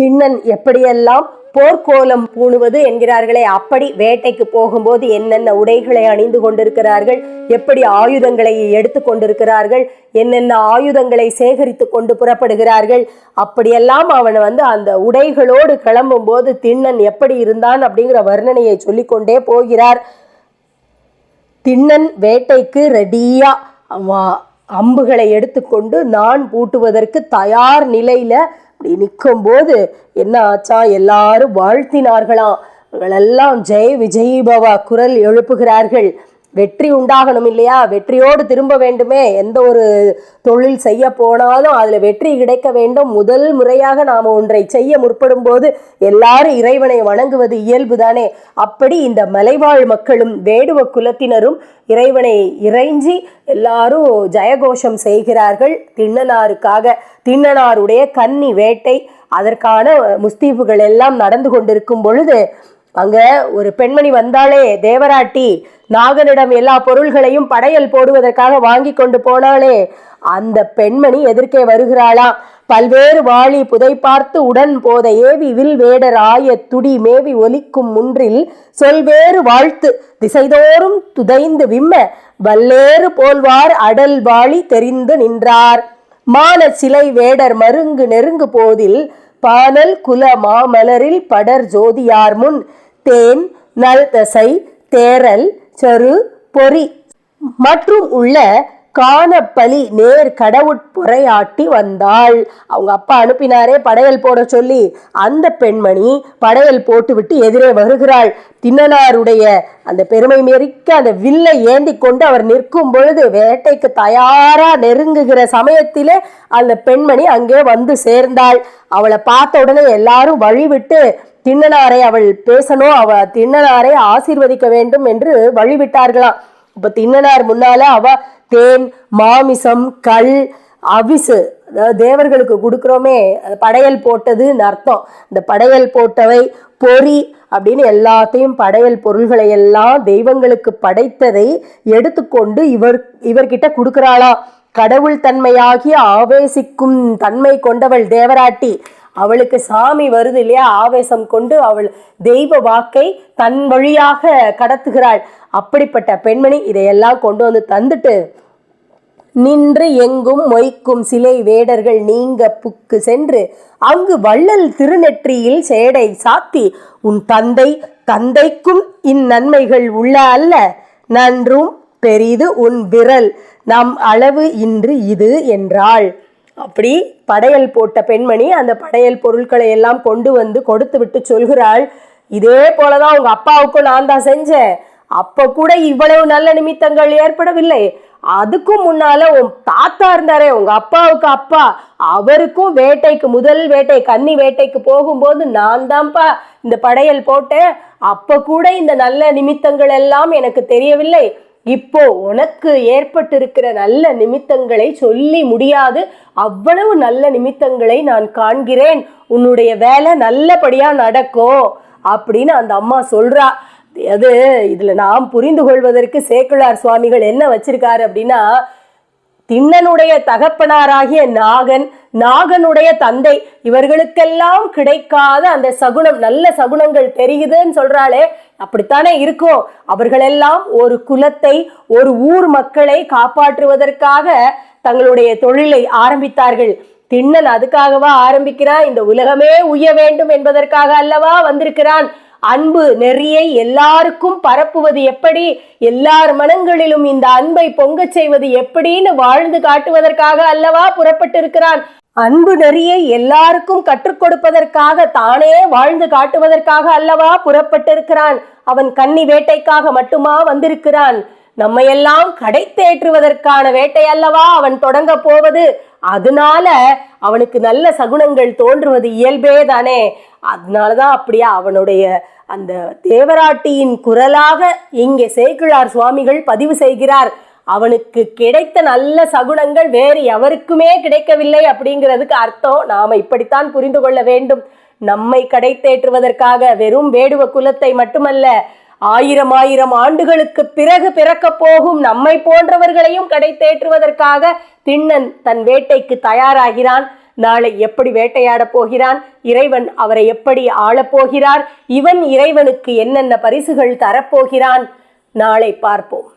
திண்ணன் எப்படியெல்லாம் போர்க்கோலம் பூணுவது என்கிறார்களே அப்படி வேட்டைக்கு போகும்போது என்னென்ன உடைகளை அணிந்து கொண்டிருக்கிறார்கள் எப்படி ஆயுதங்களை எடுத்து கொண்டிருக்கிறார்கள் என்னென்ன ஆயுதங்களை சேகரித்து கொண்டு புறப்படுகிறார்கள் அப்படியெல்லாம் அவன் வந்து அந்த உடைகளோடு கிளம்பும் போது திண்ணன் எப்படி இருந்தான் அப்படிங்கிற வர்ணனையை சொல்லிக்கொண்டே போகிறார். திண்ணன் வேட்டைக்கு ரெடியா அம்புகளை எடுத்துக்கொண்டு நான் பூட்டுவதற்கு தயார் நிலையில அப்படி நிற்கும்போது என்ன ஆச்சா? எல்லாரும் வாழ்த்தினார்களாம் அவர்களெல்லாம் ஜெய் விஜய் பவா குரல் எழுப்புகிறார்கள். வெற்றி உண்டாகணும் இல்லையா? வெற்றியோடு திரும்ப வேண்டுமே. எந்த ஒரு தொழில் செய்ய போனாலும் அதில் வெற்றி கிடைக்க வேண்டும். முதல் முறையாக நாம் ஒன்றை செய்ய முற்படும் போது எல்லாரும் இறைவனை வணங்குவது இயல்புதானே. அப்படி இந்த மலைவாழ் மக்களும் வேடுவ குலத்தினரும் இறைவனை இறைஞ்சி எல்லாரும் ஜெயகோஷம் செய்கிறார்கள். திண்ணனாருக்காக திண்ணனாருடைய கன்னி வேட்டை அதற்கான முஸ்தீஃபுகள் எல்லாம் நடந்து கொண்டிருக்கும் பொழுது அங்க ஒரு பெண்மணி வந்தாளே தேவராட்டி நாகனிடம் எல்லா பொருள்களையும் படையல் போடுவதற்காக வாங்கி கொண்டு போனாளே. அந்த பெண்மணி எதிர்க்கே வருகிறாளாம் பல்வேறு வாளி புதை பார்த்து உடன் போத ஏவி வில் வேடர் ஆய துடி மேவி ஒலிக்கும் முன்றில் சொல்வேறு வாழ்த்து திசைதோறும் துதைந்து விம்ம வல்லேறு போல்வார் அடல் வாளி தெரிந்து நின்றார். மான சிலை வேடர் மருங்கு நெருங்கு போதில் பானல் குல மாமலரில் படர் ஜோதியார் முன் தேன் நல் தசை தேரல் சரு பொறி. மற்றும் உள்ள காணப்பலி நேர் கடவுட்புறையாட்டி வந்தாள். அவங்க அப்பா அனுப்பினாரே படையல் போட சொல்லி. அந்த பெண்மணி படையல் போட்டுவிட்டு எதிரே வருகிறாள். திண்ணனாருடைய அந்த பெருமை மிக்க அந்த வில்லை ஏந்தி கொண்டு அவர் நிற்கும் பொழுது வேட்டைக்கு தயாரா நெருங்குகிற சமயத்திலே அந்த பெண்மணி அங்கே வந்து சேர்ந்தாள். அவளை பார்த்த உடனே எல்லாரும் வழிவிட்டு திண்ணனாரை அவள் பேசணும் அவ திண்ணனாரை ஆசீர்வதிக்க வேண்டும் என்று வழிவிட்டார்களாம். இப்போ தின்னனார் முன்னால அவ தேன் மாமிசம் கல் அவிசு. அதாவது தேவர்களுக்கு கொடுக்குறோமே படையல் போட்டதுன்னு அர்த்தம். இந்த படையல் போட்டவை பொறி அப்படின்னு எல்லாத்தையும் படையல் பொருள்களை எல்லாம் தெய்வங்களுக்கு படைத்ததை எடுத்துக்கொண்டு இவர் இவர்கிட்ட கொடுக்குறாளா? கடவுள் தன்மையாகி ஆவேசிக்கும் தன்மை கொண்டவள் தேவராட்டி. அவளுக்கு சாமி வருது இல்லையா? ஆவேசம் கொண்டு அவள் தெய்வ வாக்கை தன் வழியாக கடத்துகிறாள். அப்படிப்பட்ட பெண்மணி இதையெல்லாம் கொண்டு வந்து தந்துட்டு நின்று எங்கும் மொய்க்கும் சிலை வேடர்கள் நீங்க புக்கு சென்று அங்கு வள்ளல் திருநெற்றியில் சேடை சாத்தி உன் தந்தை தந்தைக்கும் இந்நன்மைகள் உள்ள அல்ல நன்றும் பெரிது உன் விரல் நம் அளவு இன்று இது என்றாள். அப்படி படையல் போட்ட பெண்மணி அந்த படையல் பொருட்களை எல்லாம் கொண்டு வந்து கொடுத்து விட்டு சொல்கிறாள். இதே போலதான் உங்க அப்பாவுக்கும் நான் தான் செஞ்சேன். அப்ப கூட இவ்வளவு நல்ல நிமித்தங்கள் ஏற்படவில்லை. அதுக்கும் முன்னால உன் தாத்தா இருந்தாரே உங்க அப்பாவுக்கு அப்பா. அவருக்கும் வேட்டைக்கு முதல் வேட்டை கன்னி வேட்டைக்கு போகும்போது நான் தான்ப்பா இந்த படையல் போட்டேன். அப்ப கூட இந்த நல்ல நிமித்தங்கள் எல்லாம் எனக்கு தெரியவில்லை. இப்போ உனக்கு ஏற்பட்டிருக்கிற நல்ல நிமித்தங்களை சொல்லி முடியாது. அவ்வளவு நல்ல நிமித்தங்களை நான் காண்கிறேன். உன்னுடைய வேலை நல்லபடியா நடக்கும் அப்படின்னு அந்த அம்மா சொல்றா. அது இதுல நாம் புரிந்து கொள்வதற்கு சேக்குழார் சுவாமிகள் என்ன வச்சிருக்காரு அப்படின்னா திண்ணனுடைய தகப்பனாராகிய நாகன் நாகனுடைய தந்தை இவர்களுக்கெல்லாம் கிடைக்காத அந்த சகுனம் நல்ல சகுனங்கள் தெரியுதுன்னு சொல்றாளே அப்படித்தானே இருக்கும் அவர்களெல்லாம் ஒரு குலத்தை ஒரு ஊர் மக்களை காப்பாற்றுவதற்காக தங்களுடைய தொழிலை ஆரம்பித்தார்கள். திண்ணன் அதுக்காகவா ஆரம்பிக்கிறான்? இந்த உலகமே உய்ய வேண்டும் என்பதற்காக அல்லவா வந்திருக்கிறான்? அன்பு நெறியை எல்லாருக்கும் பரப்புவது எப்படி? எல்லார் மனங்களிலும் இந்த அன்பை பொங்கச் செய்வது எப்படின்னு வாழ்ந்து காட்டுவதற்காக அல்லவா புறப்பட்டிருக்கிறான்? அன்பு நெறியை எல்லாருக்கும் கற்றுக் கொடுப்பதற்காக தானே வாழ்ந்து காட்டுவதற்காக அல்லவா புறப்பட்டிருக்கிறான்? அவன் கன்னி வேட்டைக்காக மட்டுமா வந்திருக்கிறான்? நம்மையெல்லாம் கடை தேற்றுவதற்கான வேட்டை அல்லவா அவன் தொடங்க போவது? அதனால அவனுக்கு நல்ல சகுனங்கள் தோன்றுவது இயல்பே தானே. அதனாலதான் அப்படியா அவனுடைய அந்த தேவராட்டியின் குரலாக இங்கே சேக்கிழார் சுவாமிகள் பதிவு செய்கிறார். அவனுக்கு கிடைத்த நல்ல சகுனங்கள் வேறு எவருக்குமே கிடைக்கவில்லை அப்படிங்கிறதுக்கு அர்த்தம். நாம் இப்படித்தான் புரிந்து கொள்ள வேண்டும். நம்மை கடைத்தேற்றுவதற்காக வெறும் வேடுவ குலத்தை மட்டுமல்ல ஆயிரம் ஆயிரம் ஆண்டுகளுக்கு பிறகு பிறக்கப் போகும் நம்மை போன்றவர்களையும் கடை தேற்றுவதற்காக திண்ணன் தன் வேட்டைக்கு தயாராகிறான். நாளை எப்படி வேட்டையாடப் போகிறான்? இறைவன் அவரை எப்படி ஆளப் போகிறார்? இவன் இறைவனுக்கு என்னென்ன பரிசுகள் தரப்போகிறான் நாளை பார்ப்போம்.